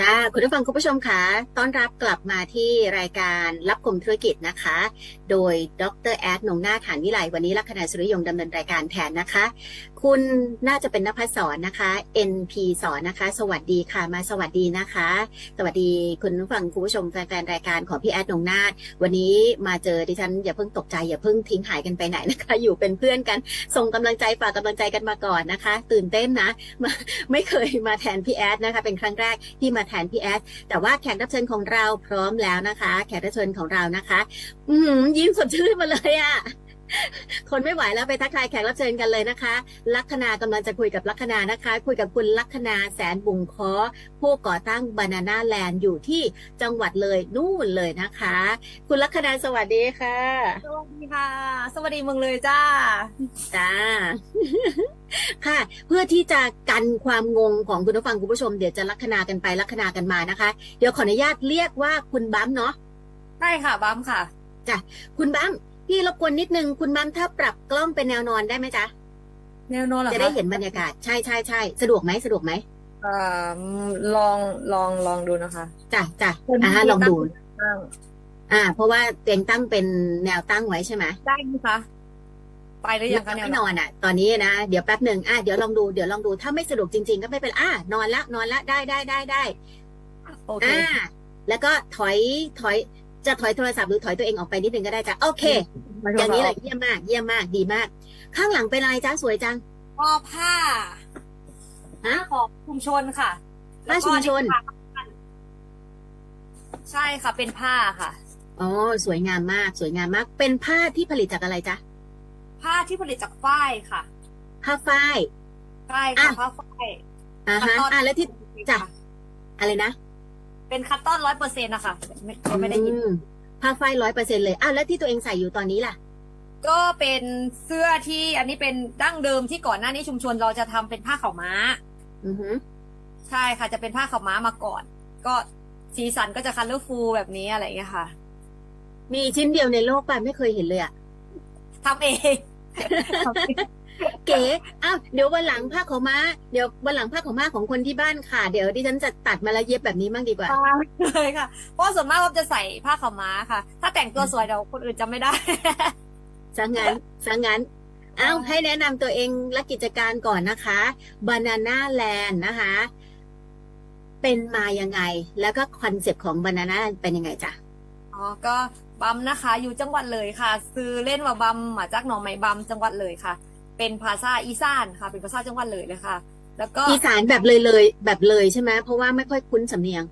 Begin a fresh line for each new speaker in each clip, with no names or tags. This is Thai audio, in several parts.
ค่ะคุณผู้ฟังคุณผู้ชมคะต้อนรับกลับมาที่รายการรับคมธุรกิจนะคะ โดยดรแอดนงหน้าฐานวิไลวันนี้ลัคนาสุริยงดำเนินรายการแทนนะคะ คุณน่าจะเป็นนภัสสอนนะคะ NP สอนนะคะ สวัสดีค่ะมาสวัสดีนะคะ สวัสดีคุณผู้ฟังคุณผู้ชมแฟนๆรายการของพี่แอดนงนาวันนี้มาเจอดิฉันอย่าเพิ่งตกใจอย่าเพิ่งทิ้งหายกันไปไหนนะคะ อยู่เป็นเพื่อนกันส่งกำลังใจฝากกำลังใจกันมาก่อนนะคะ ตื่นเต้นนะไม่เคยมาแทนพี่แอดนะคะ เป็นครั้งแรกที่มาแทนพี่แอดแต่ว่าแขกรับเชิญของเราพร้อมแล้วนะคะ แขกรับเชิญของเรานะคะ อืยิ้มสดชื่นมาเลยอะ่ะ คนไม่ไหวแล้วไปทักทายแขกรับเชิญกันเลยนะคะ ลัคนากำลังจะคุยกับลัคนานะคะ คุยกับคุณลัคนาแสนบุงคอผู้ก่อตั้งบานาน่าแลนด์อยู่ที่จังหวัดเลยนู่นเลยนะคะ คุณลัคนาสวัสดีค่ะ
สวัสดีค่ะ สวัสดีเมืองเลยจ้า
จ้า ค่ะ เพื่อที่จะกันความงงของคุณผู้ฟังคุณผู้ชมเดี๋ยวจะลัคนากันไปลัคนากันมานะคะ เดี๋ยวขออนุญาตเรียกว่าคุณบัมเนาะ
ใช่ค่ะบัมค่ะ
คุณบัม พี่รบกวนนิดนึงคุณบัมถ้าปรับกล้องเป็นแนวนอนได้ไหมจ๊ะ
แนวโน้นเหรอ
จะ
คะ
ได้เห็นบรรยากาศใช่ใช่ใช่สะดวกไหมสะดวกไหม
เอ่อลองลองลองดูนะคะ
จ้ะจ้ะ
คน
อ่า
ที่
ลองดู
ตั้ง
อ่า เพราะว่าเตียงตั้งเป็นแนวตั้งไว้ใช่ไหม
ได้ไหมคะไปหรือยังคะแนว
ไม่นอนอะ ตอนนี้นะเดี๋ยวแป๊บหนึ่งอะเดี๋ยวลองดูเดี๋ยวลองดูถ้าไม่สะดวกจริง ๆ ก็ไม่เป็นไรอ่านอนละนอนละได้ได้ได้ได้
โอเค
อ่าแล้วก็ถอยถอย จะถอยโทรศัพท์หรือถอยตัวเองออกไปนิดนึงก็ได้จ้ะโอเค อย่างนี้เลยเยี่ยมมาก เยี่ยมมากดีมาก ข้างหลังเป็นอะไรจ้าสวยจัง
ก็ผ้า
ฮะ
ของชุมชนค่ะ
ผ้าชุมชน
แล้วก็ผ้าใช่ค่ะเป็นผ้าค่ะ
อ๋อสวยงามมาก สวยงามมาก เป็นผ้าที่ผลิตจากอะไรจ๊ะ
ผ้าที่ผลิตจากฝ้ายค่ะ
ผ้าฝ้าย
ใช่ค่ะ
อะ
ผ้าฝ้าย
อ่าฮะ
คัตตอน
อ่าแล้วที่จ้ะอะไรนะ
เป็นคัตตอนร้อยเปอร์เซ็นต์นะคะไม่ไม่ได้ยิน
อืมผ้าฝ้ายร้อยเปอร์เซ็นเลยอ้าวแล้วที่ตัวเองใส่อยู่ตอนนี้ล่ะ
ก็เป็นเสื้อที่อันนี้เป็นดั้งเดิมที่ก่อนหน้านี้ชุมชนเราจะทำเป็นผ้าขาวม้า
อือหือ
ใช่ค่ะจะเป็นผ้าขาวม้ามาก่อน ก็สีสันก็จะคัลเลอร์ฟูลแบบนี้อะไรอย่างเงี้ยค่ะ
มีชิ้นเดียวในโลกป่ะไม่เคยเห็นเลยอะ
ทำเองทำ เอง
เก๋อ้าวเดี๋ยววันหลังผ้าขาวม้า เดี๋ยววันหลังผ้าขาวม้าของคนที่บ้านค่ะ เดี๋ยวดิฉันจะตัดมาแล้วเย็บแบบนี้มั่งดีกว่า
เลยค่ะ เพราะส่วนมากเราจะใส่ผ้าขาวม้าค่ะ ถ้าแต่งตัวสวยเดี๋ยวคนอื่นจะไม่ได้
ซะงั้นซะงั้นอ้าวให้แนะนำตัวเองและกิจการก่อนนะคะ Banana Land นะคะ เป็นมายังไง แล้วก็คอนเซปต์ของ Banana Land เป็นยังไงจ๊ะ
อ๋อ ก็บัมนะคะ อยู่จังหวัดเลยค่ะ ซื้อเล่นว่าบัมมาจากหนองไม้บัมจังหวัดเลยค่ะ เป็นภาษาอีสานค่ะ เป็นภาษาจังหวัดเลยเลยค่ะแล้วก็
อีสานแบบเลยเลยแบบเลยใช่ไหมเพราะว่าไม่ค่อยคุ้นสำเนียง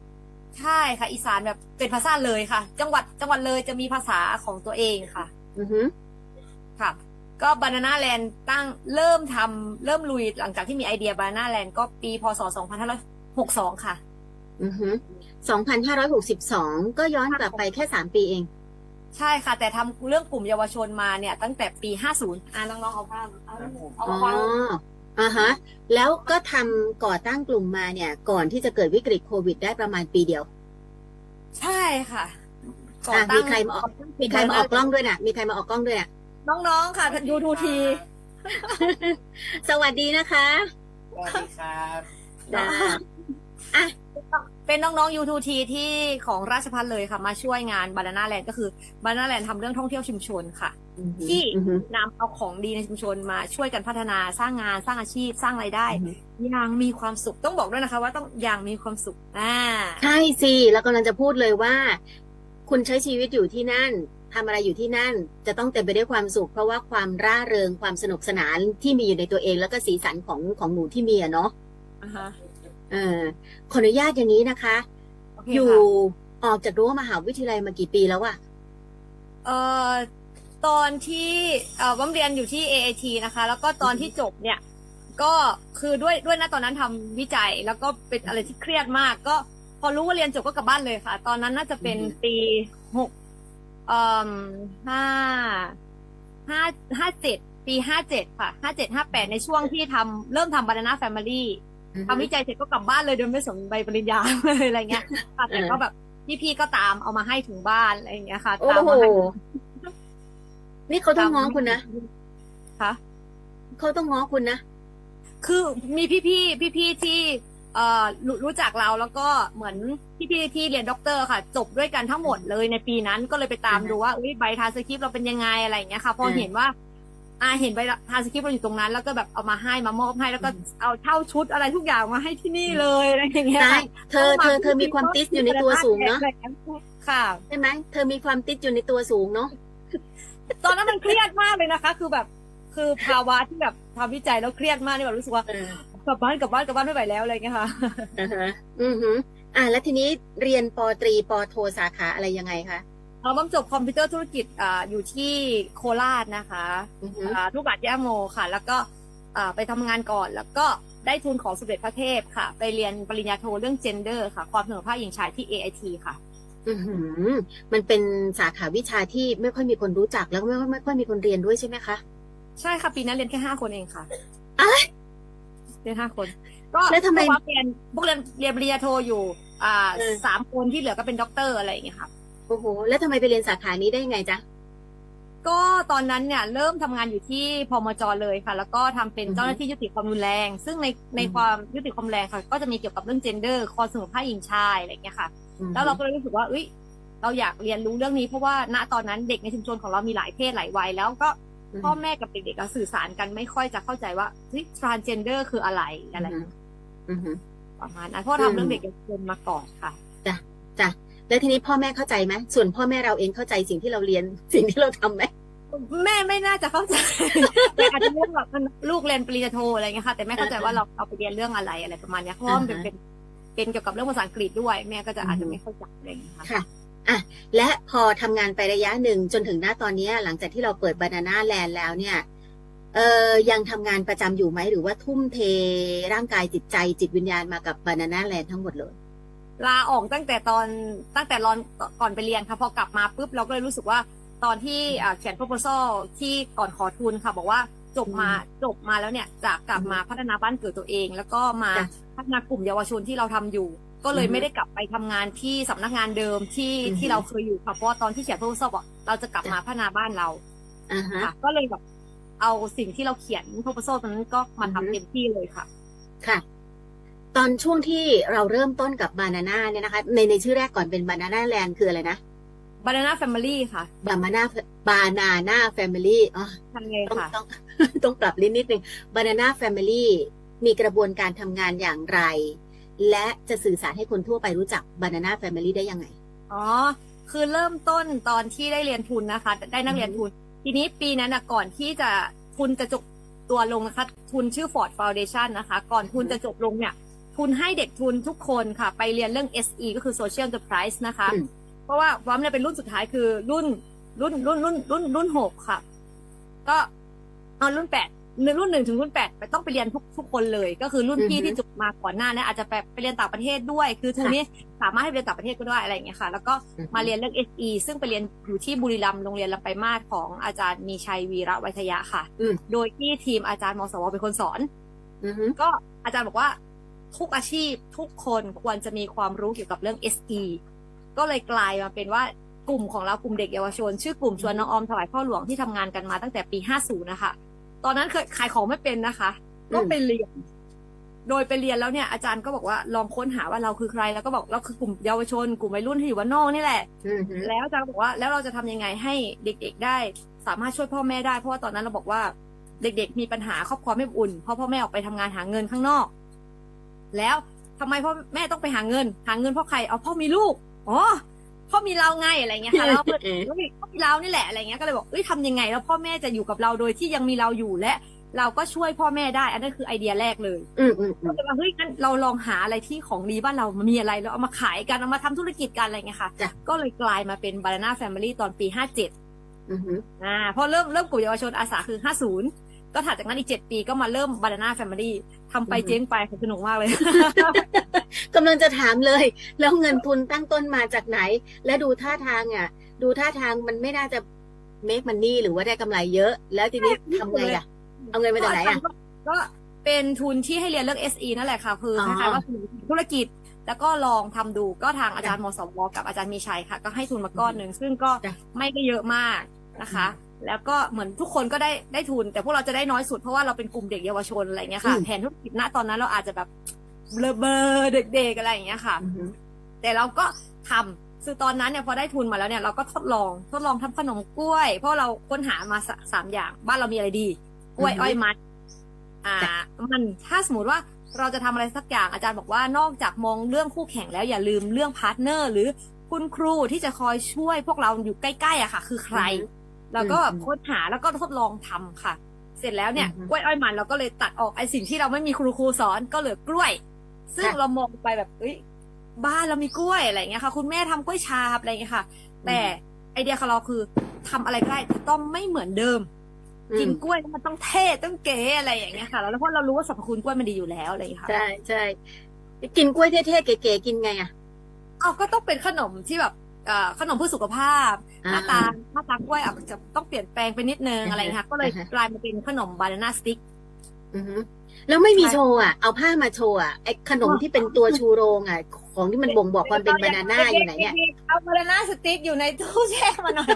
ใช่ค่ะ อีสานแบบเป็นภาษาเลยค่ะ จังหวัดจังหวัดเลยจะมีภาษาของตัวเองค่ะ
อือหือ
ค่ะ ก็บานาน่าแลนด์ตั้งเริ่มทำเริ่มลุยหลังจากที่มีไอเดียบานาน่าแลนด์ก็ปีพศ2562 ค่ะ
อือหือ2,562 ก็ย้อนกลับไปแค่สามปีเอง
ใช่ค่ะ แต่ทำเรื่องกลุ่มเยาวชนมาเนี่ย ตั้งแต่ปี 50 อ่าน้องๆเอาภาพเอาเอา
อ๋อ
ฟัง
อ่าฮะ แล้วก็ทำก่อตั้งกลุ่มมาเนี่ย ก่อนที่จะเกิดวิกฤตโควิดได้ประมาณปีเดียว
ใช่ค่ะก่อ
อะ
ตั้
มี
ง
ใครมาออกมีใครมาออกกล้องด้วยน่ะมีใครมาออกกล้องด้วยน่ะ
น้องๆค่ะยูทูที
สวัสดีนะคะ
สวัสดีครับ
จ้า
เป็นน้องๆยูทูทีที่ของราชพัฒเลยค่ะ มาช่วยงานบานาน่าแลนด์ก็คือบานาน่าแลนด์ทำเรื่องท่องเที่ยวชุมชนค่ะ ที่
อือหือนำ
เอาของดีในชุมชนมาช่วยกันพัฒนาสร้างงานสร้างอาชีพสร้างรายได้อย่างมีความสุขต้องบอกด้วยนะคะ ว่าต้องอย่างมีความสุขอ่า
ใช่สิแล้วกำลังจะพูดเลยว่า คุณใช้ชีวิตอยู่ที่นั่นทำอะไรอยู่ที่นั่นจะต้องเต็มไปด้วยความสุข เพราะว่าความร่าเริงความสนุกสนานที่มีอยู่ในตัวเองแล้วก็สีสันของของหนูที่มีอะเนาะ
อ่าฮะ
เออขออนุญาตอย่างนี้นะคะ
โอเค
อยู่
ค่ะ
ออกจากรั้วมหาวิทยาลัยมากี่ปีแล้วอะ
เอ่อตอนที่เอ่อวัมเรียนอยู่ที่ AAT นะคะ แล้วก็ตอนที่จบเนี่ย ก็คือด้วยด้วยนะตอนนั้นทำวิจัย แล้วก็เป็นอะไรที่เครียดมาก ก็พอรู้ว่าเรียนจบก็กลับบ้านเลยค่ะ ตอนนั้นน่าจะเป็นปีหกเอ่อห้าห้าห้าเจ็ดปีห้าเจ็ดค่ะห้าเจ็ดห้าแปดในช่วงที่ทำเริ่มทำบานาน่าแฟมิลี่ ทำวิจัยเสร็จก็กลับบ้านเลยโดยไม่สนใบปริญญาเลยอะไรเงี้ยค่ะแต่ก็แบบพี่ๆก็ตามเอามาให้ถึงบ้านอะไรอย่างเงี้ยค่ะ
โอ้
ตาม
โห
มาให้
นี่เขาต้องง้อคุณนะ
ค่ะ
เขาต้องง้อคุณนะ
คือมีพี่ๆพี่ๆที่เอ่อรู้รู้จักเราแล้วก็เหมือนพี่พี่ๆที่เรียนด็อกเตอร์ค่ะ จบด้วยกันทั้งหมดเลยในปีนั้นก็เลยไปตาม
อือฮะ
ดูว่าอุ้ยใบทรานสคริปต์เราเป็นยังไงอะไรอย่างเงี้ยค่ะพอ
อืม
เห็นว่า อ่าเห็นใบทรานสคริปต์เราอยู่ตรงนั้น แล้วก็แบบเอามาให้มามอบให้แล้วก็
อืม
เอาเช่าชุดอะไรทุกอย่างมาให้ที่นี่เลยอะไรอย่างเงี้ย
ใช่
ค่ะ
เธอเธอเธอมีความติสอยู่ในตัวสูงเนาะ
ค่ะ
ใช่ไหมเธอมีความติสอยู่ในตัวสูงเนาะ
ตอนนั้นมันเครียดมากเลยนะคะ คือแบบคือภาวะที่แบบทำวิจัยแล้วเครียดมากนี่แบบรู้สึกว่า
เออ
กลับบ้านกลับบ้านกลับบ้านไม่ไหวแล้วอะไรอย่างเงี้ยค่ะ
อ่าฮะอือหืออ่าแล้วทีนี้เรียนปอตรีปอโทสาขาอะไรยังไงคะ
เราบังจบคอมพิวเตอร์ธุรกิจอ่าอยู่ที่โคราชนะคะ
อือหือ
อ่าลูกบาศก์ย่าโมค่ะ แล้วก็อ่าไปทำงานก่อน แล้วก็ได้ทุนของสมเด็จพระเทพค่ะ ไปเรียนปริญญาโทเรื่อง gender ค่ะ ความเสมอภาคหญิงชายที่ AIT ค่ะ
อือหือ มันเป็นสาขาวิชาที่ไม่ค่อยมีคนรู้จักแล้วก็ไม่ค่อยไม่ค่อยมีคนเรียนด้วยใช่ไหมคะ
ใช่ค่ะ ปีนั้นเรียนแค่ห้าคนเองค่ะ
อะไร
เรียนห้าคน ก็
แล้วทำไม
พวกเราเรียนพวกเรียนเรียนปริญญาโทอยู่ อ่า
เออ
สามคนที่เหลือก็เป็นด็อกเตอร์อะไรอย่างเงี้ยค่ะ
โอ้โห แล้วทำไมไปเรียนสาขานี้ได้ยังไงจ๊ะ
ก็ตอนนั้นเนี่ยเริ่มทำงานอยู่ที่พมจเลยค่ะ แล้วก็ทำเป็น
อือฮึ
เจ้าหน้าที่ยุติความรุนแรง ซึ่งในใน
อือฮึ
ความยุติความรุนแรงค่ะ ก็จะมีเกี่ยวกับเรื่อง gender ความเสมอภาคหญิงชายอะไรอย่างเงี้ยค่ะ
อือหือ
แล้วเราก็เลยรู้สึกว่าเอ้ยเราอยากเรียนรู้เรื่องนี้เพราะว่าณตอนนั้นเด็กในชุมชนของเรามีหลายเพศหลายวัยแล้วก็พ่อแม่กับเด็กๆก็สื่อสารกันไม่ค่อยจะเข้าใจว่าเฮ้ย transgender คืออะไรอะไร
อือหือ
ประมาณนั้นเพราะว่าทำเรื่องเด็กเยาวชนมาก่อนค่ะ
จ้ะจ้ะ แล้วทีนี้พ่อแม่เข้าใจไหมส่วนพ่อแม่เราเองเข้าใจสิ่งที่เราเรียนสิ่งที่เราทำไหม
แม่ไม่น่าจะเข้าใจแต่อาจจะเรื่องแบบมันลูกเรียนปริญญาโทอะไรเงี้ยค่ะแต่แม่เข้าใจว่าเราเราไปเรียนเรื่องอะไรอะไรประมาณเนี้ยเพราะว่ามันเป็นเป็นเป็นเกี่ยวกับเรื่องภาษาอังกฤษด้วย แม่ก็จะอาจจะไม่เข้าใจอะไรอย่างเงี้ยค่ะ
ค่ะอะและพอทำงานไประยะหนึ่งจนถึงหน้าตอนเนี้ยหลังจากที่เราเปิดบานาน่าแลนด์แล้วเนี่ยเออยังทำงานประจำอยู่ไหมหรือว่าทุ่มเทร่างกายจิตใจจิตวิญญาณมากับบานาน่าแลนด์ทั้งหมดเลย
ลาออกตั้งแต่ตอนตั้งแต่รอนก่อนไปเรียนค่ะพอกลับมาปุ๊บเราก็เลยรู้สึกว่าตอนที่อ่าเขียน proposal ที่ก่อนขอทุนค่ะบอกว่าจบมา
อื
จบมาแล้วเนี่ยจะกลับมาพัฒนาบ้านเกิดตัวเอง แล้วก็มา
จ้ะ
พัฒนากลุ่มเยาวชนที่เราทำอยู่ ก็เลย
อือฮึ
ไม่ได้กลับไปทำงานที่สำนักงานเดิมที่
อือฮึ
ที่เราเคยอยู่ค่ะเพราะว่าตอนที่เขียน proposal บอกเราจะกลับ
จ้ะ
มาพัฒนาบ้านเรา
อ่าฮะ
ค่ะก็เลยแบบเอาสิ่งที่เราเขียน proposal ตอนนั้นก็มา
อือฮึ
ทำเต็มที่เลยค่ะ
ค่ะ ตอนช่วงที่เราเริ่มต้นกับบานาน่าเนี่ยนะคะ ในในชื่อแรกก่อนเป็นบานาน่าแลนด์คืออะไรนะ
banana family ค่ะ
บานาน่าบานาน่าแฟมิลี่อ๋อ
ทำไง
ต้อง
ค่ะ
ต้องต้องปรับลิ้นนิดนึง Banana Family มีกระบวนการทำงานอย่างไร และจะสื่อสารให้คนทั่วไปรู้จัก Banana Family ได้ยังไง
อ๋อ คือเริ่มต้นตอนที่ได้เรียนทุนนะคะ ได้นักเรียนทุน ทีนี้ปีนั้นนะก่อนที่จะทุนจะจบตัวลงนะคะ ทุนชื่อ Ford Foundation นะคะ ก่อนทุนจะจบลงเนี่ย ทุนให้เด็กทุนทุกคนค่ะ ไปเรียนเรื่อง SE ก็คือ Social Enterprise นะคะ
อืม
เพราะว่าวัมเนี่ยเป็นรุ่นสุดท้ายคือรุ่นรุ่นรุ่นรุ่นรุ่นรุ่นหกค่ะ ก็เอารุ่นแปดรุ่นหนึ่งถึงรุ่นแปดไปต้องไปเรียนทุกทุกคนเลย ก็คือรุ่นพี่
อือฮึ
ที่จบมาก่อนหน้านี้อาจจะไปไปเรียนต่างประเทศด้วย คือทุน
ค่ะ
นี้สามารถให้ไปเรียนต่างประเทศก็ได้อะไรอย่างเงี้ยค่ะ แล้วก็มาเรียนเรื่อง SE ซึ่งไปเรียนอยู่ที่บุรีรัมย์โรงเรียนลำไปลายมาศของอาจารย์มีชัยวีระไวัทยะค่ะ
อืม
โดยที่ทีมอาจารย์มสวเป็นคนสอน
อือฮึ
ก็อาจารย์บอกว่า ทุกอาชีพทุกคนควรจะมีความรู้เกี่ยวกับเรื่อง SE ก็เลยกลายมาเป็นว่ากลุ่มของเรากลุ่มเด็กเยาวชน ชื่อกลุ่มชวนน้องออมถวายพ่อหลวงที่ทำงานกันมาตั้งแต่ปี 50 นะคะ ตอนนั้นเคยขายของไม่เป็นนะคะ ก็ไปเรียน โดยไปเรียนแล้วเนี่ยอาจารย์ก็บอกว่าลองค้นหาว่าเราคือใคร แล้วก็บอกเราคือกลุ่มเยาวชน กลุ่มวัยรุ่นที่อยู่ว่านนอกนี่แหละ
อือฮึ
แล้วอาจารย์บอกว่าแล้วเราจะทำยังไงให้เด็ก ๆได้ สามารถช่วยพ่อแม่ได้เพราะว่าตอนนั้นเราบอกว่าเด็ก ๆ มีปัญหาครอบครัวไม่อบอุ่นเพราะพ่อแม่ออกไปทำงานหาเงินข้างนอก แล้วทำไมพ่อแม่ต้องไปหาเงิน หาเงินเพราะใครเอาพ่อมีลูกอ๋อพ่อมีเราไงอะไรเงี้ยค่ะแล้วเพื่อน
เออ
เฮ้ยพ่อมีเรานี่แหละอะไรเงี้ยก็เลยบอกเอ้ยทำยังไง แล้วพ่อแม่จะอยู่กับเราโดยที่ยังมีเราอยู่และ เราก็ช่วยพ่อแม่ได้ อันนั้นคือไอเดียแรกเลย
อืมอืมอื
ก็
ม
เลยว่าเฮ้ยงั้นเราลองหาอะไรที่ของดีบ้านเรามันมีอะไรแล้วเอามาขายกันเอามาทำธุรกิจกันอะไรเงี้ยค่ะ
จ้ะ
ก็เลยกลายมาเป็น Banana Family ตอนปี57
อือฮึ
อ่าพอเริ่มเริ่มกลุ่มเยาวชนอาสาคือ50 ก็ถัดจากนั้นอีก7ปีก็มาเริ่ม Banana Family ทำไปเจ๊งไปสนุกมากเลย
กำลังจะถามเลย แล้วเงินทุนตั้งต้นมาจากไหน และดูท่าทางอะ ดูท่าทางมันไม่น่าจะ make money หรือว่าได้กำไรเยอะ แล้วทีนี้ทำไงอะ เอาเงินมาจากไหนอะ
ก็เป็นทุนที่ให้เรียนเรื่อง SE นั่นแหละค่ะ คือ
อ
คล้ายๆว่าธุรกิจแล้วก็ลองทำดูก็ทางอาจารย์มสวกับอาจารย์มีชัยค่ะ ก็ให้ทุนมาก้อนหนึ่งซึ่งก็
จ้ะ
ไม่ได้เยอะมากนะคะ แล้วก็เหมือนทุกคนก็ได้ได้ทุน แต่พวกเราจะได้น้อยสุดเพราะว่าเราเป็นกลุ่มเด็กเยาวชนอะไรเงี้ยค่ะ
อืม
แผนธุรกิจณตอนนั้นเราอาจจะแบบเบลอเบอร์เด็กๆอะไรอย่างเงี้ยค่ะ
อือฮึ
แต่เราก็ทำคือตอนนั้นเนี่ยพอได้ทุนมาแล้วเนี่ยเราก็ทดลองทดลองทำขนมกล้วย เพราะเราค้นหามาสสามอย่าง บ้านเรามีอะไรดี กล้วยอ้อยมันอ่า มันถ้าสมมติว่าเราจะทำอะไรสักอย่างอาจารย์บอกว่านอกจากมองเรื่องคู่แข่งแล้วอย่าลืมเรื่องพาร์ทเนอร์ หรือคุณครูที่จะคอยช่วยพวกเราอยู่ใกล้ๆอะค่ะ คือใคร เราก็แบบค้นหาแล้วก็ทดลองทำค่ะ เสร็จแล้วเนี่ย
อือฮึ
กล้วยอ้อยมันเราก็เลยตัดออกไอ้สิ่งที่เราไม่มีครูครูสอนก็เหลือกล้วย ซึ่ง
ค่ะ
เรามองไปแบบเอ้ยบ้านเรามีกล้วยอะไรอย่างเงี้ยค่ะ คุณแม่ทำกล้วยชาบอะไรอย่างเงี้ยค่ะ แต่ไอเดียของเราคือทำอะไรก็ได้แต่ต้องไม่เหมือนเดิม
อืม
กินกล้วยแล้วมันต้องเท่ต้องเก๋อะไรอย่างเงี้ยค่ะแล้วเพราะเรารู้ว่าสรรพคุณกล้วยมันดีอยู่แล้วอะไรอย่างเงี้ยค่ะ
ใช่ใช่กินกล้วยเท่ๆเก๋ๆกินไงอะ
เอาก็ต้องเป็นขนมที่แบบเอ่อ ขนมเพื่อสุขภาพหน้าตาหน้าตากล้วยอาจจะต้องเปลี่ยนแปลงไปนิดนึงอะไรอย่างเงี้ยค่ะก็เลย
อ่าฮะ
กลายมาเป็นขนมบานาน่าสติ๊ก
อือฮึแล้วไม่มี
ใช่
โชว์อะ เอาผ้ามาโชว์อะไอขนมที่เป็นตัวชูโรงอะ ของที่มันบ่งบอกความเป็นบานาน่าอยู่ไหนเนี่ย
เอาบานาน่าสติ๊กอยู่ในตู้แช่มาหน่อย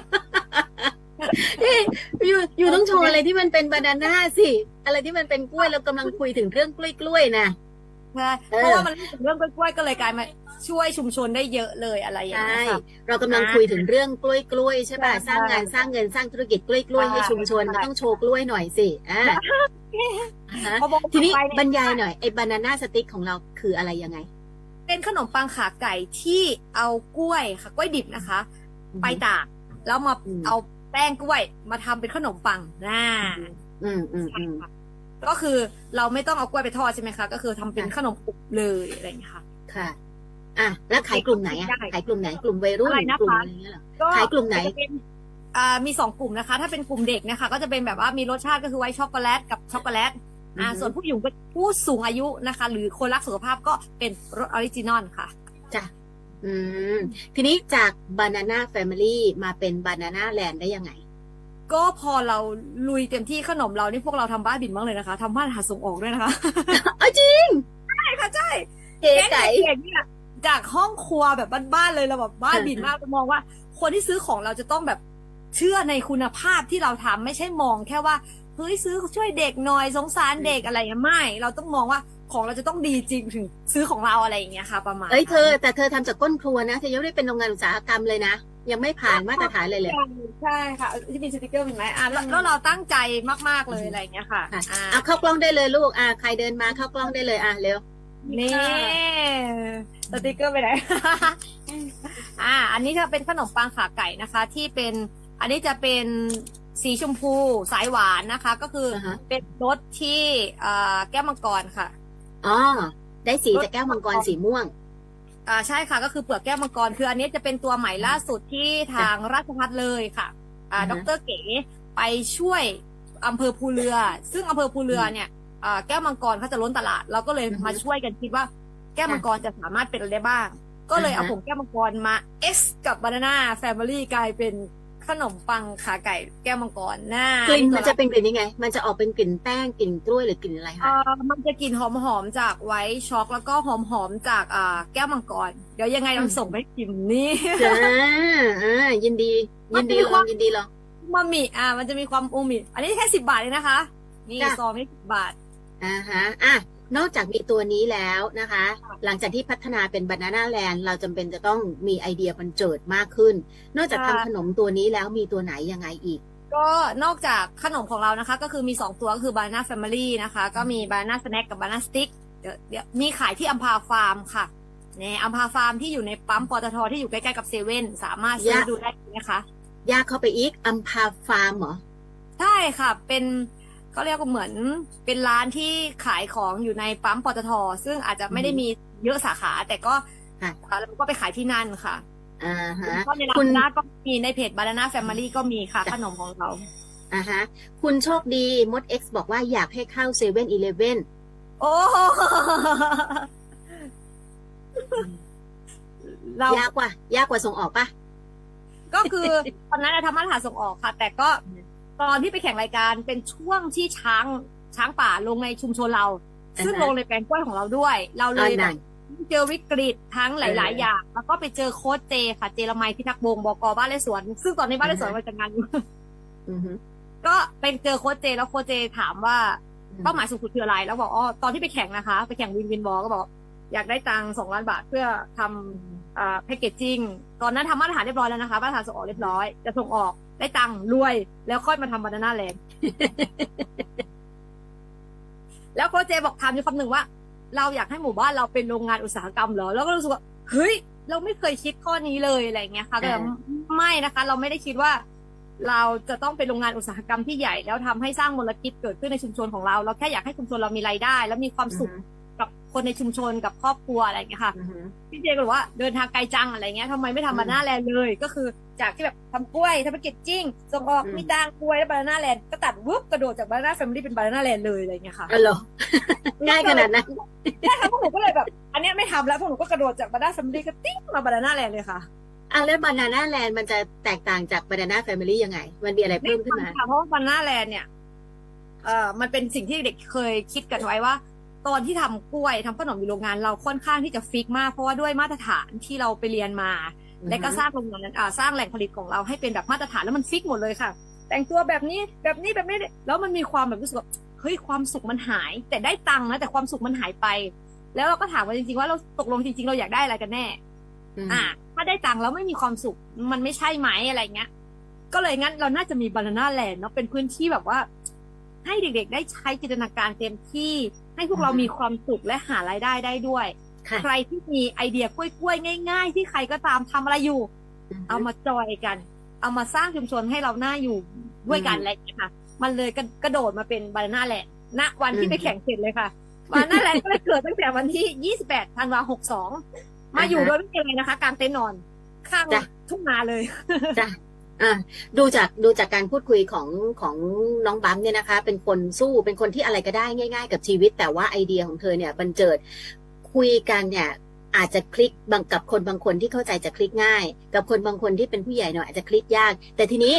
เอ๊ะอยู่อยู่ต้องโชว์อะไรที่มันเป็นบานาน่าสิ อะไรที่มันเป็นกล้วยเรากำลังคุยถึงเรื่องกล้วยกล้วยๆนะ
ใช่
เออ
เพราะว่ามันเรื่องกล้วยๆก็เลยกลายมา ช่วยชุมชนได้เยอะเลยอะไรอย่าง
ใช่
เงี้ยค่ะ
เรากำลังคุยถึงเรื่องกล้วยกล้วยๆใช่ป่ะ
ใช่
สร้างงานสร้างเงินสร้างธุรกิจกล้วยกล้วยๆให้ชุมชน
ใช่
มันต้องโชว์กล้วยหน่อยสิอ่าฮะ
พอบอก
ทีนี้
ไป
บร
เย
รยายหน่อยไอ้บานาน่าสติ๊กของเราคืออะไรยังไง
เป็นขนมปังขาไก่ที่เอากล้วยค่ะกล้วยดิบนะคะ ไปตากแล้วมา
อืม
เอาแป้งกล้วยมาทำเป็นขนมปังน่า
อืมอืมอืม
ก็คือเราไม่ต้องเอากล้วยไปทอดใช่ไหมคะ ก็คือทำเป็น
ค่ะ
ขนมอบเลยอะไรอย่างเงี้ยค่ะ
ค่ะ อะแล้วขายกลุ่มไหนอะ
ได้
ขายกลุ่มไหนกลุ่มวัยรุ่น
อะไรนะคะ
กลุ่มอะไรเงี้ยเหรอ
ก็
ขายกลุ่มไหน
จะเป็นอ่ามีสองกลุ่มนะคะ ถ้าเป็นกลุ่มเด็กนะคะ ก็จะเป็นแบบว่ามีรสชาติก็คือไวท์ช็อกโกแลตกับช็อกโกแลตอ่า
อือฮึ
ส่วนผู้หญิงก็ผู้สูงอายุนะคะ หรือคนรักสุขภาพก็เป็นรสออริจินอลค่ะ
จ้ะอืมทีนี้จาก Banana Family มาเป็น Banana Land ได้ยังไง
ก็พอเราลุยเต็มที่ขนมเรานี่พวกเราทำบ้าบินบ้างเลยนะคะทำบ้านหาส่งออกด้วยนะคะ
เอาจริง
ใช่ค่ะใช่
เก๋ไก่
แก๊งเด็กๆเนี่ย จากห้องครัวแบบบ้านๆเลยเราแบบบ้านบินมากมองว่า คนที่ซื้อของเราจะต้องแบบเชื่อในคุณภาพที่เราทำไม่ใช่มองแค่ว่าเฮ้ยซื้อช่วยเด็กหน่อยสงสารเด็กอะไรอย่างเงี้ยไม่ เราต้องมองว่าของเราจะต้องดีจริงถึงซื้อของเราอะไรอย่างเงี้ยค่ะ ประมาณ
เอ้ยเธอ
นั้น
แต่เธอทำจากก้นครัวนะเธอยังไม่ได้เป็นโรงงานอุตสาหกรรมเลยนะยังไม่ผ่านมาตรฐานเลยเลย
ใช่ค่ะที่มีสติกเกอร์เห็นไหมอะแล้วแล้วเราตั้งใจมากๆเลยอะไรอย่างเงี้ยค่ะ
ค่ะ
อ่า
เอาเข้ากล้องได้เลยลูกอะใครเดินมาเข้ากล้องได้เลยอะเร็ว
นี่ สติกเกอร์ไปไหน อ่า อันนี้จะเป็นขนมปังขาไก่นะคะ ที่เป็น อันนี้จะเป็นสีชมพูสายหวานนะคะ ก็คืออ
อฮะ
เป็นรสที่เอ่อแก้วมังกรค่ะ
อ๋อ ได้สีจากแก้วมังกรสีม่วง
อ่า ใช่ค่ะ ก็คือเปลือกแก้วมังกร คืออันนี้จะเป็นตัวใหม่ล่าสุดที่ทางราชพัฒเลยค่ะ อ่า
อือ
ด
ฮะ
รเก๋ไปช่วยอำเภอภูเรือ ซึ่งอำเภอภูเรือเนี่ยอ่า แก้วมังกรเขาจะล้นตลาด เราก็เลย
อือฮึ
มาช่วยกันคิดว่า แก้วมังกรจะสามารถเป็นอะไรได้บ้าง ก็เลย
อ่าฮะ
เอาผงแก้วมังกรมาเอสกับบานาน่าแฟมิลี่กลายเป็นขนมปังขาไก่แก้วมังกรน่าก
ลิ่นมันจะเป็นกลิ่นยังไง มันจะออกเป็นกลิ่นแป้งกลิ่นกล้วยหรือกลิ่นอะไร
เอ่
คะ
อมันจะกลิ่นหอมๆจากไวท์ช็อกแล้วก็หอมๆจากอ่าแก้วมังกร เดี๋ยวยังไงเราส่งไปให้พิมพ์นี่
จ้าอ่ายินดี ยินดีลองยินดีลอง
มามิอ่า มันจะมีความอูมิ อันนี้แค่สิบาทเลยนะคะ นี่
จ้ะ
ซองนี้สิบบาท
อ่าฮะอะนอกจากมีตัวนี้แล้วนะคะ หลังจากที่พัฒนาเป็น Banana Land เราจำเป็นจะต้องมีไอเดียบันเจิดมากขึ้น นอกจาก
ค่ะ
ทำขนมตัวนี้แล้วมีตัวไหนยังไงอีก
ก็นอกจากขนมของเรานะคะ ก็คือมี 2 ตัวก็คือ Banana Family นะคะ ก็มี Banana Snack กับ Banana Stick เดี๋ยวเดี๋ยวมีขายที่อัมพาฟาร์มค่ะเนี่ยอัมพาฟาร์มที่อยู่ในปั๊มปตทที่อยู่ใกล้ๆกับเซเว่นสามารถซื้อยะดูได้นะคะ
ยากเข้าไปอีกอัมพาฟาร์มเหรอ
ใช่ค่ะเป็น ก็เรียกว่าเหมือนเป็นร้านที่ขายของอยู่ในปั๊มปตท ซึ่งอาจจะไม่ได้มีเยอะสาขา แต่ก็
ค่ะ
เราก็ไปขายที่นั่นค่ะ
อ่าฮะ
ก็ในร้า
คุณ
นก็มีในเพจ Banana Family ก็มีค่ะ ขนมของเรา
อ่าฮะ คุณโชคดีมด X บอกว่าอยากให้เข้าเซเว่นอีเลฟเว่น
โอ้เรา
ยากกว่ายากกว่าส่งออกปะ
ก็คือตอนนั้นเราทำมาตรฐานส่งออกค่ะ แต่ก็ ตอนที่ไปแข่งรายการเป็นช่วงที่ช้างช้างป่าลงในชุมชนเรา ซึ่ง
อ่าฮะ
ลงในแปลงกล้วยของเราด้วย เราเลย
อ่า
แบ
นั่
บ
น
เจอวิกฤตทั้งหลายๆ
เออ
อย่าง แล้วก็ไปเจอโค้ชเจค่ะ เจรมัยพิทักษ์วงศ์บกบ้านเลสวน ซึ่งตอนนี้บ้านเลสวน
อ่าฮะ
มาจากงานอยู่
อือฮึ
ก็ไปเจอโค้ชเจแล้วโค้ชเจถามว่า
อืม
เป้าหมายสูงสุดคืออะไร แล้วบอกอ๋อตอนที่ไปแข่งนะคะ ไปแข่งวินวินบอลก็บอก อยากได้ตังค์สองล้านบาทเพื่อทำอ่าแพคเกจจิ้งตอนนั้นทำมาตรฐานเรียบร้อยแล้วนะคะมาตรฐานส่งออกเรียบร้อย จะส่งออก ได้ตังค์รวยแล้วค่อยมาทำบานาน่าแลนด์แล้วโค้ชเจบอกถามอยู่คำหนึ่งว่า เราอยากให้หมู่บ้านเราเป็นโรงงานอุตสาหกรรมเหรอ แล้วก็รู้สึกว่าเฮ้ย เราไม่เคยคิดข้อนี้เลยอะไรอย่างเงี้ยค่ะก็เลย
อ่า
ไม่นะคะ เราไม่ได้คิดว่า เราจะต้องเป็นโรงงานอุตสาหกรรมที่ใหญ่ แล้วทำให้สร้างมลพิษเกิดขึ้นในชุมชนของเรา เราแค่อยากให้ชุมชนเรามีรายได้ แล้วมีความสุขกับ คนในชุมชนกับครอบครัวอะไรอย่างเงี้ยค่ะ
อือฮึ
พี่เจก็บอกว่าเดินทางไกลจังอะไรเงี้ยทำไมไม่ทำบานาน่าแลนด์เลย ก็คือจากที่แบบทำกล้วยทำแพคเกจจิ้งส่งออก
อืม
มีดังกล้วยแล้วบานาน่าแลนด์ก็ตัดวุบกระโดดจากบานาน่าแฟมิลี่เป็นบานาน่าแลนด์เลยอะไรเงี้ยค่ะ
อ๋อเหรอง่ายขนาดนั้น
ใช่ค่ะพวกหนูก็เลยแบบ อันเนี้ยไม่ทำแล้วพวกหนูก็กระโดดจากบานาน่าแฟมิลี่ก็ติ้งมาบานาน่าแลนด์เลยค่ะ
อะแล้วบานาน่าแลนด์มันจะแตกต่างจากบานาน่าแฟมิลี่ยังไง มันมีอะไรเพิ่มขึ้นมา
ค่ะเพราะว่าบานาน่าแลนด์เนี่ยเอ่อมันเป็นสิ่งที่เด็กเคยคิดกันไว้ว่า ตอนที่ทำกล้วยทำขนมอยู่โรงงานเราค่อนข้างที่จะฟิกมาก เพราะว่าด้วยมาตรฐานที่เราไปเรียนมา และก็สร้างโรงงานนั้นอ่าสร้างแหล่งผลิตของเราให้เป็นแบบมาตรฐานแล้วมันฟิกหมดเลยค่ะ แต่งตัวแบบนี้แบบนี้แบบนี้แล้วมันมีความแบบรู้สึกว่าเฮ้ยความสุขมันหาย แต่ได้ตังค์นะแต่ความสุขมันหายไป แล้วเราก็ถามว่าจริงๆว่าเราตกลงจริง ๆ เราอยากได้อะไรกันแน่
ม
อ่า ถ้าได้ตังค์แล้วไม่มีความสุขมันไม่ใช่ไหมอะไรเงี้ยก็เลยงั้นเราน่าจะมีบานาน่าแลนด์เนาะเป็นพื้นที่แบบว่า ให้เด็กๆ ได้ใช้จินตนาการเต็มที่ ให้พวกเรามีความสุขและหารายได้ได้ด้วย
ค่ะ
ใครที่มีไอเดียกล้วยๆง่าย ๆ ที่ใครก็ตามทำอะไรอยู่ เอามาจอยกัน เอามาสร้างชุมชนให้เราหน้าอยู่ด้วยกัน
อืม
อะไรอย่างเงี้ยค่ะ มันเลยกระกระโดดมาเป็นบานาน่าแลนด์ณวัน
อื
ที่
ม
ไปแข่งเสร็จเลยค่ะ บานาน่าแลนด์ก็เลยเกิดตั้งแต่วันที่ 28 ธันวาคม62 มาอยู่โด
อ่าฮะ
ยไม่มีอะไรนะคะ กลางเต็นท์นอน ข้าง
จ้ะ
ทุ่งนาเลย
อะดูจากดูจากการพูดคุยของของน้องบัมเนี่ยนะคะ เป็นคนสู้เป็นคนที่อะไรก็ได้ง่าย ๆ กับชีวิต แต่ว่าไอเดียของเธอเนี่ยบันเจิดคุยกันเนี่ย อาจจะคลิกบางกับคนบางคนที่เข้าใจจะคลิกง่าย กับคนบางคนที่เป็นผู้ใหญ่หน่อยอาจจะคลิกยาก แต่ทีนี้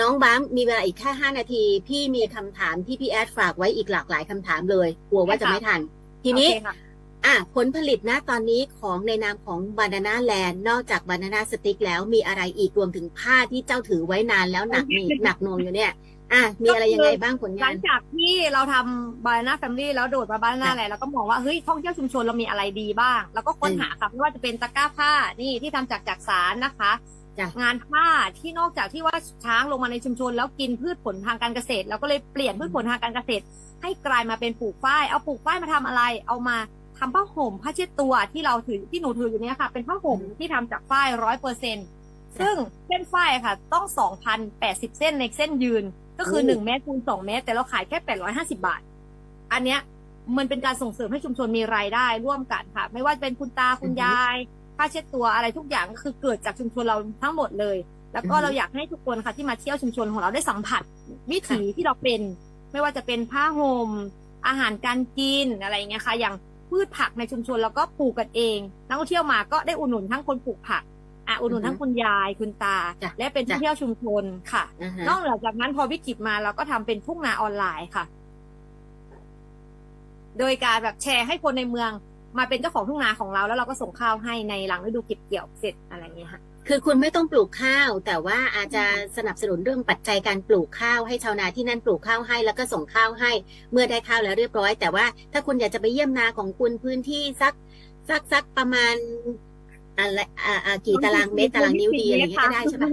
น้องบัมมีเวลาอีกแค่ห้านาที พี่มีคำถามที่พี่แอดฝากไว้อีกหลากหลายคำถามเลยกลัวว่าจะไม่ทัน ทีนี้
โอเคค่ะ
อะผลผลิตนะตอนนี้ของในนามของบานาน่าแลนด์นอกจากบานาน่าสติ๊กแล้วมีอะไรอีกรวมถึงผ้าที่เจ้าถือไว้นานแล้วหนักหนี่หนักหน่วงอยู่เนี่ย อะมีอะไรยังไงบ้างผล
หลั
งาน
งจากที่เราทำบานาน่าแฟมิลี่แล้วโดดมาบานาน่าแลนด์เราก็มองว่าเฮ้ยท่องเที่ยวชุมชนเรามีอะไรดีบ้าง แล้วก็ค้นหาค่ะไม่ว่าจะเป็นตะกร้าผ้านี่ที่ทำจากจากสารนะคะ
จ้ะ
งานผ้าที่นอกจากที่ว่าช้างลงมาในชุมชน แล้วกินพืชผลทางการเกษตรเราก็เลยเปลี่ยนพืชผลทางการเกษตร ให้กลายมาเป็นปลูกฝ้ายเอาปลูกฝ้ายมาทำอะไร เอามา ทำผ้าห่มผ้าเช็ดตัวที่เราถือที่หนูถืออยู่เนี้ยค่ะ เป็นผ้าห่มที่ทำจากฝ้ายร้อยเปอร์เซ็นซึ่งเส้นฝ้ายค่ะ ต้องสองพันแปดสิบเส้นในเส้นยืน ก็คือหนึ่งเมตรคูณสองเมตร แต่เราขายแค่แปดร้อยห้าสิบาท อันเนี้ยมันเป็นการส่งเสริมให้ชุมชนมีรายได้ร่วมกันค่ะ ไม่ว่าจะเป็นคุณตาคุณยายผ้าเช็ดตัวอะไรทุกอย่างก็คือเกิดจากชุมชนเราทั้งหมดเลย แล้วก็
อือฮึ
เราอยากให้ทุกคนค่ะที่มาเที่ยวชุมชนของเราได้สัมผัส วิถีที่เราเป็น ไม่ว่าจะเป็นผ้าห่มอาหารการกินอะไรอย่างเงี้ยค่ะ อย่าง พืชผักในชุมชนเราก็ปลูกกันเอง นักท่องเที่ยวมาก็ได้อุดหนุนทั้งคนปลูกผักอะอุดหนุนทั้งคุณยายคุณตา
จ้ะ
และเป็น
จ้ะ
ที่เที่ยวชุมชนค่ะ
อ่าฮะ
นอกเหนือจากนั้นพอวิกฤตมาเราก็ทำเป็นทุ่งนาออนไลน์ค่ะ โดยการแบบแชร์ให้คนในเมืองมาเป็นเจ้าของทุ่งนาของเราแล้วเราก็ส่งข้าวให้ในหลังฤดูเก็บเกี่ยวเสร็จอะไรอย่างเงี้ยค่ะ
คือคุณไม่ต้องปลูกข้าว แต่ว่าอาจจะสนับสนุนเรื่องปัจจัยการปลูกข้าวให้ชาวนาที่นั่นปลูกข้าวให้ แล้วก็ส่งข้าวให้ เมื่อได้ข้าวแล้วเรียบร้อย แต่ว่าถ้าคุณอยากจะไปเยี่ยมนาของคุณพื้นที่สักสักสักประมาณอะไรอ่าอ่ากี่ตารางเมตรตารางนิ้วดีอะไรอย่างเงี้ยก็ได้ใช่ปะ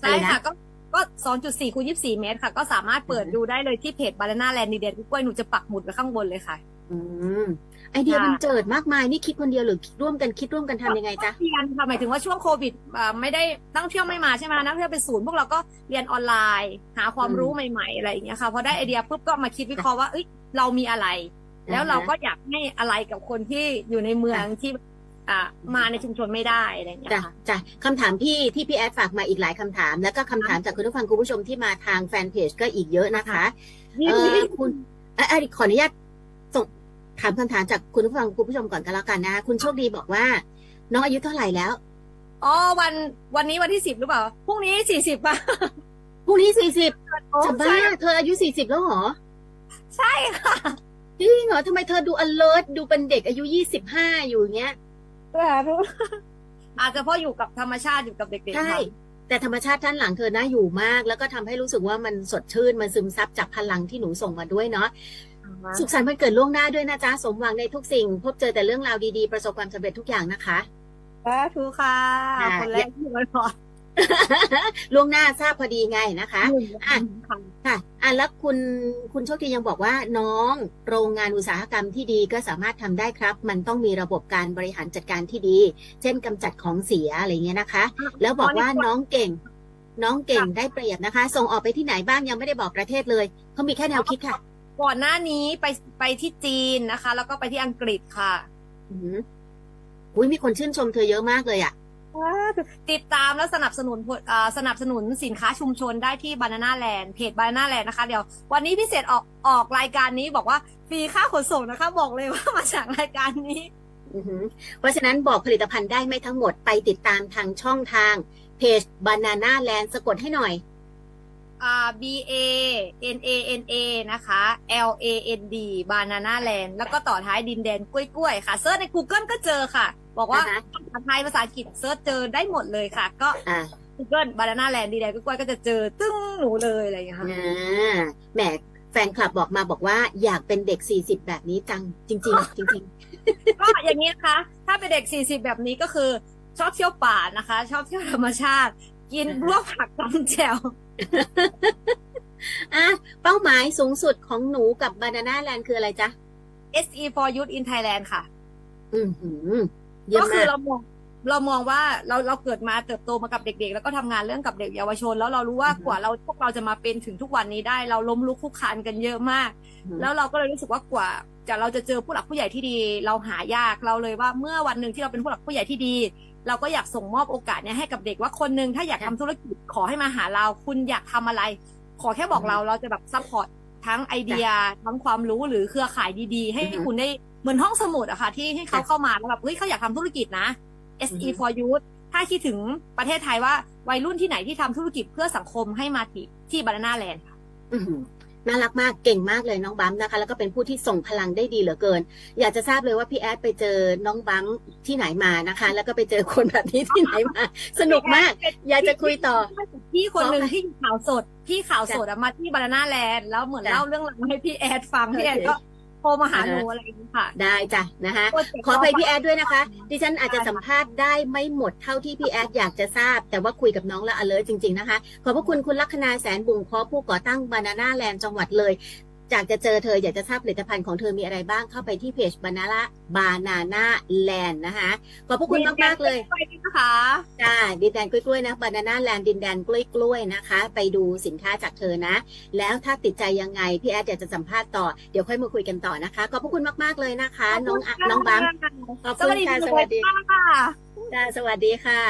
ใช่ค่ะก็ก็สองจุดสี่คูณยี่สี่เมตรค่ะ ก็สามารถเปิดดูได้เลยที่เพจบานาน่าแลนด์ดีเดนกล้วยหนูจะปักหมุดไว้ข้างบนเลยค่ะ
อืม ไอเดียมันเจิดมากมายนี่คิดคนเดียวหรือร่วมกันคิดร่วมกันทำยังไงจ๊ะ
เรียนค่ะหมายถึงว่าช่วงโควิดอ่าไม่ได้นักท่องเที่ยวไม่มาใช่ไหมนักท่องเที่ยวเป็นศูนย์พวกเราก็เรียนออนไลน์ หาความรู้ใหม่ๆอะไรอย่างเงี้ยค่ะพอได้ไอเดียปุ๊บก็มาคิดวิเคราะห์ว่าเอ้ยเรามีอะไร แล้วเราก็อยากให้อะไรกับคนที่อยู่ในเมืองที่อ่ามาในชุมชนไม่ได้อะไรอย่างเงี้ย
จ้ะ
ค่ะ
จ้ะคำถามพี่ที่พี่แอดฝากมาอีกหลายคำถาม แล้วก็คำถามจากคุณผู้ฟังคุณผู้ชมที่มาทางแฟนเพจก็อีกเยอะนะคะ เออคุณเอ่อเอ่อขออนุญาตส่งถามคำถามจากคุณผู้ฟังคุณผู้ชมก่อนกันแล้วกันนะคะคุณโชคดีบอกว่า น้องอายุเท่าไหร่แล้ว
อ๋อวันวันนี้วันที่สิบหรือเปล่าพรุ่งนี้สี่สิบป่ะ
พรุ่งนี้สี่สิบจะบ้า
ใช่
เธออายุสี่สิบแล้วเหรอ
ใช่ค่ะ
จริงเหรอทำไมเธอดู alert ดูเป็นเด็กอายุยี่สิบห้าอยู่อย่างเงี้ย
อาจจะเพราะอยู่กับธรรมชาติอยู่กับเด็กๆ
ใช่
ค่ะ
แต่ธรรมชาติด้านหลังเธอน่าอยู่มาก แล้วก็ทำให้รู้สึกว่ามันสดชื่นมันซึมซับจากพลังที่หนูส่งมาด้วยเนาะ สุขสันต์วันเกิดล่วงหน้าด้วยนะจ๊ะ สมหวังในทุกสิ่ง พบเจอแต่เรื่องราวดีๆ ประสบความสำเร็จทุกอย่างนะคะ
สาธุค่ะ
ค่ะ
คนแรกที่ไว้พอ
ล่วงหน้าทราบพอดีไงนะคะอะ
ค่ะ
ค่ะอะแล้วคุณคุณโชคดียังบอกว่าน้องโรงงานอุตสาหกรรมที่ดีก็สามารถทำได้ครับ มันต้องมีระบบการบริหารจัดการที่ดี เช่นกำจัดของเสียอะไรเงี้ยนะคะ แล้วบอกว่าน้องเก่ง น้องเก่งได้เปรียบนะคะ ส่งออกไปที่ไหนบ้างยังไม่ได้บอกประเทศเลยเขามีแค่แนวคิดค่ะ
ก่อนหน้านี้ไปไปที่จีนนะคะ แล้วก็ไปที่อังกฤษค่ะ
อือหืออุ้ยมีคนชื่นชมเธอเยอะมากเลยอะ
ติดตามและสนับสนุนผลอ่าสนับสนุนสินค้าชุมชนได้ที่ Banana Land เพจ Banana Land นะคะเดี๋ยววันนี้พิเศษออกออกรายการนี้บอกว่าฟรีค่าขนส่งนะคะ บอกเลยว่ามาจากรายการนี้
อือหือเพราะฉะนั้นบอกผลิตภัณฑ์ได้ไม่ทั้งหมดไปติดตามทางช่องทางเพจ Banana Land สะกดให้หน่อย
อ่า B A N A N A นะคะ L A N D Banana Land แล้วก็ต่อท้ายดินแดนกล้วยๆ ค่ะเซิร์ชใน Google ก็เจอค่ะ บอกว่า
อ่าฮะ
ภาษาไทยภาษาอังกฤษเซิร์ชเจอได้หมดเลยค่ะ ก็
อ่า
Google Banana Land ดินแดนกล้วยๆ ก็จะเจอตึ้งหนูเลยอะไรอย่างเงี้ยค่ะ
อ่าแหมแฟนคลับบอกมาบอกว่าอยากเป็นเด็ก 40 แบบนี้จังจริง ๆ จริง
ก็อย่างนี้นะคะ ถ้าเป็นเด็ก 40 แบบนี้ก็คือชอบเที่ยวป่านะคะ ชอบเที่ยวธรรมชาติ กินพวกผักตำแจว
ๆอะเป้าหมายสูงสุดของหนูกับ Banana Land คืออะไรจ๊ะ
SE for Youth in Thailand ค่ะ
อือหือเยี่ย
ก็
ม
คื
มา
อกเรามองเรามองว่าเราเราเกิดมาเติบโตมากับเด็ก ๆ แล้วก็ทำงานเรื่องกับเด็กเยาวชน แล้วเรารู้ว่า
อือฮึ
กว่าเราพวกเราจะมาเป็นถึงทุกวันนี้ได้ เราล้มลุกคลุกคลานกันเยอะมาก
อือหือ
แล้วเราก็เลยรู้สึกว่ากว่าจะเราจะเจอผู้หลักผู้ใหญ่ที่ดี เราหายากเราเลยว่าเมื่อวันหนึ่งที่เราเป็นผู้หลักผู้ใหญ่ที่ดี เราก็อยากส่งมอบโอกาสเนี้ยให้กับเด็กว่าคนหนึ่งถ้าอยากทำธุรกิจขอให้มาหาเรา คุณอยากทำอะไร ขอแค่บอกเราเราจะแบบซัพพอร์ตทั้งไอเดียทั้งความรู้หรือเครือข่ายดีๆ ให้
อือฮึ
คุณได้เหมือนห้องสมุดอะค่ะ ที่ให้เขา
ค่ะ
เข้ามาแล้วแบบเฮ้ยเขาอยากทำธุรกิจนะ
อื
SE
อฮึ
for Youth ถ้าคิดถึงประเทศไทยว่าวัยรุ่นที่ไหนที่ทำธุรกิจเพื่อสังคมให้มาที่ที่บานาน่าแลนด์ค่ะ
อื้อหือ น่ารักมากเก่งมากเลยน้องบัมนะคะ แล้วก็เป็นผู้ที่ส่งพลังได้ดีเหลือเกิน อยากจะทราบเลยว่าพี่แอดไปเจอน้องบัมที่ไหนมานะคะ แล้วก็ไปเจอคนแบบนี้ที่ไหนมา สนุกมาก อยากจะคุยต่อ
พี่คนหนึ่ง
ขอไป
ที่ข่าวสด พี่ข่าวสดอะมาที่บานาน่าแลนด์แล้วเหมือน
จ้ะ
เล่าเรื่องราวให้พี่แอดฟังพี่แอด
โอเค
ก็ โทรมาหา
อ่า
ห
ฮะ
นูอะไรอย่างนี้ค่ะ
ได้จ้ะนะคะ
โปรเจกต์
ขอไปพี่แอดด้วยนะคะ ดิฉันอาจจะสัมภาษณ์ได้ไม่หมดเท่าที่พี่แอดอยากจะทราบ แต่ว่าคุยกับน้องแล้ว alert จริง ๆนะคะ ขอบพระคุณคุณลัคนาแสนบุงคอผู้ก่อตั้งบานาน่าแลนด์จังหวัดเลย อยากจะเจอเธออยากจะทราบผลิตภัณฑ์ของเธอมีอะไรบ้างเข้าไปที่เพจบานาน่าบานาน่าแลนด์นะคะขอบพระคุณมากๆเลย
ไปด้วยนะคะ
จ้าดินแดนกล้วยๆนะบานาน่าแลนด์ดินแดนกล้วยๆนะคะ ไปดูสินค้าจากเธอนะ แล้วถ้าติดใจยังไงพี่แอดอยากจะสัมภาษณ์ต่อเดี๋ยวค่อยมาคุยกันต่อนะคะขอบพระคุณมากๆเลยนะคะ น้องอะน้องบัมขอบ
ส
คุณ
วัสดี
ค่ะ
ทุ
ส
ก
วัสดี
คนค่ะ
จ้าสวัสดีค่ะ